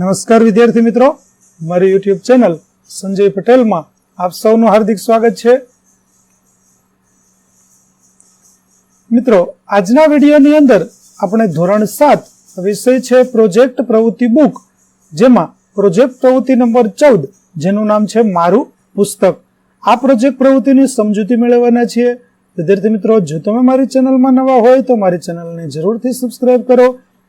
નમસ્કાર વિદ્યાર્થી મિત્રો. મારી યુટ્યુબ ચેનલ સંજય પટેલમાં આપ સૌનું હાર્દિક સ્વાગત છે. મિત્રો, આજના વિડીયોની અંદર આપણે ધોરણ સાત વિષય છે પ્રોજેક્ટ પ્રવૃત્તિ બુક, જેમાં પ્રોજેક્ટ પ્રવૃત્તિ નંબર ચૌદ, જેનું નામ છે મારું પુસ્તક. આ પ્રોજેક્ટ પ્રવૃત્તિની સમજૂતી મેળવવાના છીએ. વિદ્યાર્થી મિત્રો, જો તમે મારી ચેનલમાં નવા હોય તો મારી ચેનલને જરૂરથી સબસ્ક્રાઇબ કરો.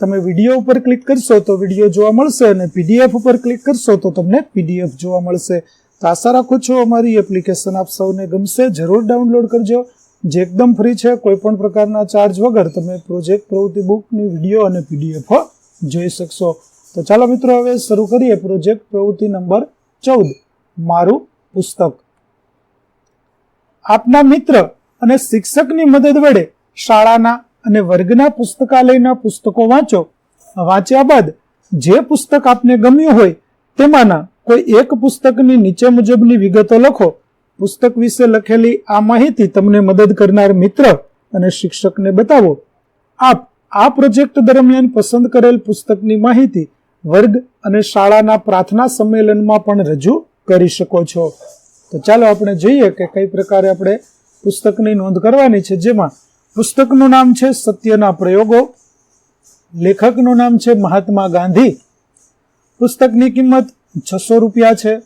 તમે વીડિયો ઉપર ક્લિક કરશો તો વીડિયો જોવા મળશે અને પીડીએફ ઉપર ક્લિક કરશો તો તમને પીડીએફ જોવા મળશે. તો આશા રાખું છું અમારી એપ્લિકેશન આપ સૌને ગમશે. જરૂર ડાઉનલોડ કરજો. જે એકદમ ફ્રી છે કોઈ પણ પ્રકારના ચાર્જ વગર તમે પ્રોજેક્ટ પ્રવૃત્તિ બુકની વીડિયો અને પીડીએફ જોઈ શકશો. તો ચાલો મિત્રો, હવે શરૂ કરીએ પ્રોજેક્ટ પ્રવૃત્તિ નંબર ચૌદ. મારું પુસ્તક. આપના મિત્ર અને શિક્ષકની મદદ વડે શાળાના અને વર્ગના પુસ્તકાલયના પુસ્તકો વાંચો. વાંચ્યા બાદ જે પુસ્તક આપને ગમ્યું હોય, તેમાંના કોઈ એક પુસ્તકની નીચે મુજબની વિગતો લખો. પુસ્તક વિશે લખેલી આ માહિતી તમને મદદ કરનાર મિત્ર અને શિક્ષકને બતાવો. આપ આ પ્રોજેક્ટ દરમિયાન પસંદ કરેલ પુસ્તકની માહિતી વર્ગ અને શાળાના પ્રાર્થના સંમેલનમાં પણ રજૂ કરી શકો છો. તો ચાલો આપણે જોઈએ કે કઈ પ્રકારે આપણે પુસ્તકની નોંધ કરવાની છે. જેમાં પુસ્તકનું નામ છે સત્યના પ્રયોગો, લેખકનું નામ છે મહાત્મા ગાંધી. પુસ્તકની કિંમત છસો રૂપિયા છે.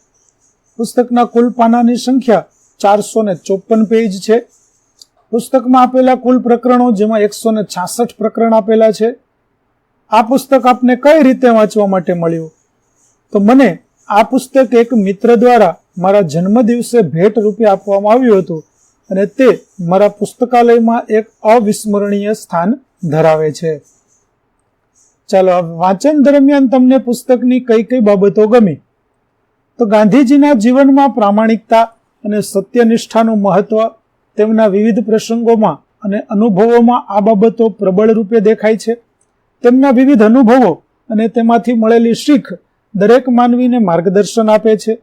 પુસ્તકના કુલ પાનાની સંખ્યા ચારસો ને ચોપન પેજ છે. પુસ્તકમાં આપેલા કુલ પ્રકરણો જેમાં એકસો ને છાસઠ પ્રકરણ આપેલા છે. આ પુસ્તક આપને કઈ રીતે વાંચવા માટે મળ્યું? તો મને આ પુસ્તક એક મિત્ર દ્વારા મારા જન્મ દિવસે ભેટ રૂપે આપવામાં આવ્યું હતું. અને તે મારા પુસ્તકાલયમાં એક અવિસ્મરણીય સ્થાન ધરાવે છે. ચાલો વાંચન દરમિયાન તમને પુસ્તકની કઈ કઈ બાબતો ગમી? તો ગાંધીજીના જીવનમાં પ્રામાણિકતા અને સત્યનિષ્ઠાનું મહત્વ તેમના વિવિધ પ્રસંગોમાં અને અનુભવોમાં આ બાબતો પ્રબળ રૂપે દેખાય છે. તેમના વિવિધ અનુભવો અને તેમાંથી મળેલી શીખ દરેક માનવીને માર્ગદર્શન આપે છે.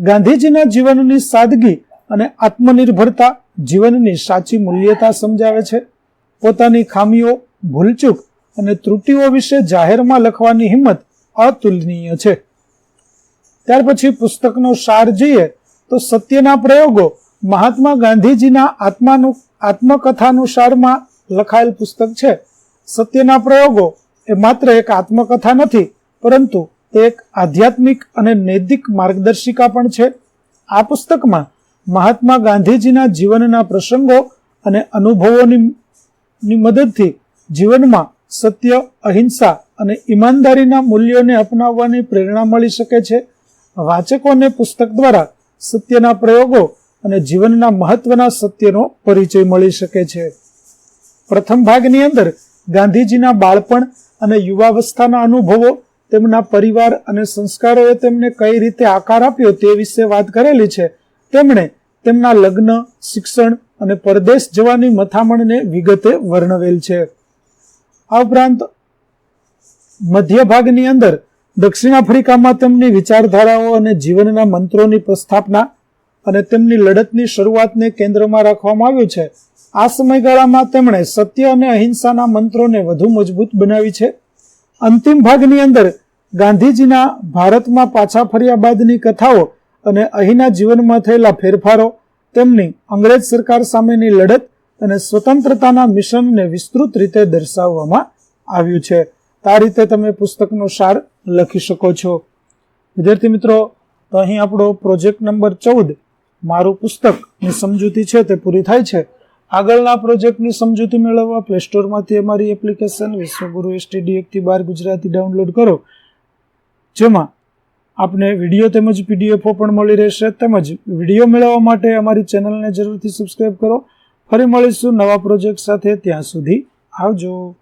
ગાંધીજીના જીવનની સાદગી અને આત્મનિર્ભરતા જીવનની સાચી મૂલ્યતા સમજાવે છે. પોતાની ખામીઓ, ભૂલચૂક અને ત્રુટિઓ વિશે જાહેરમાં લખવાની હિંમત અતુલનીય છે. ત્યાર પછી પુસ્તકનો સાર જોઈએ તો સત્યના પ્રયોગો મહાત્મા ગાંધીજીના આત્માનું, આત્મકથાનુસારમાં લખાયેલ પુસ્તક છે. સત્યના પ્રયોગો એ માત્ર એક આત્મકથા નથી, પરંતુ તે એક આધ્યાત્મિક અને નૈતિક માર્ગદર્શિકા પણ છે. આ પુસ્તકમાં મહાત્મા ગાંધીજીના જીવનના પ્રસંગો અને અનુભવોની મદદથી જીવનમાં સત્ય, અહિંસા અને ઈમાનદારીના મૂલ્યોને અપનાવવાની પ્રેરણા મળી શકે છે. વાચકોને પુસ્તક દ્વારા સત્યના પ્રયોગો અને જીવનના મહત્વના સત્યનો પરિચય મળી શકે છે. પ્રથમ ભાગની અંદર ગાંધીજીના બાળપણ અને યુવાવસ્થાના અનુભવો, તેમના પરિવાર અને સંસ્કારોએ તેમને કઈ રીતે આકાર આપ્યો તે વિશે વાત કરેલી છે. તેમણે તેમના લગ્ન, શિક્ષણ અને પરદેશ જવાની મથામણને વિગતે વર્ણવેલ છે. આ ઉપરાંત મધ્ય ભાગની અંદર દક્ષિણ આફ્રિકામાં તેમની વિચારધારાઓ અને જીવનના મંત્રોની પ્રસ્થાપના અને તેમની લડતની શરૂઆતને કેન્દ્રમાં રાખવામાં આવ્યું છે. આ સમયગાળામાં તેમણે સત્ય અને અહિંસાના મંત્રોને વધુ મજબૂત બનાવી છે. અંતિમ ભાગની અંદર ગાંધીજીના ભારતમાં પાછા ફર્યા બાદની કથાઓ અને અહીંના જીવનમાં થયેલા ફેરફારો, તેમની અંગ્રેજ સરકાર સામેની લડત અને સ્વતંત્રતાના મિશનને વિસ્તૃત રીતે દર્શાવવામાં આવ્યું છે. આ રીતે તમે પુસ્તકનો સાર લખી શકો છો. વિદ્યાર્થી મિત્રો, તો અહીં આપણો પ્રોજેક્ટ નંબર ચૌદ, મારું પુસ્તકની સમજૂતી છે તે પૂરી થાય છે. આગળના પ્રોજેક્ટની સમજૂતી મેળવવા પ્લે સ્ટોરમાંથી અમારી એપ્લિકેશન વિશ્વગુરુ એસટીડી એકથી બાર ગુજરાતી ડાઉનલોડ કરો. જેમાં આપને વીડિયો તેમજ પીડીએફઓ પણ મળી રહેશે. તેમજ વીડિયો મેળવવા માટે અમારી ચેનલને જરૂરથી સબસ્ક્રાઈબ કરો. ફરી મળીશું નવા પ્રોજેક્ટ સાથે. ત્યાં સુધી આવજો.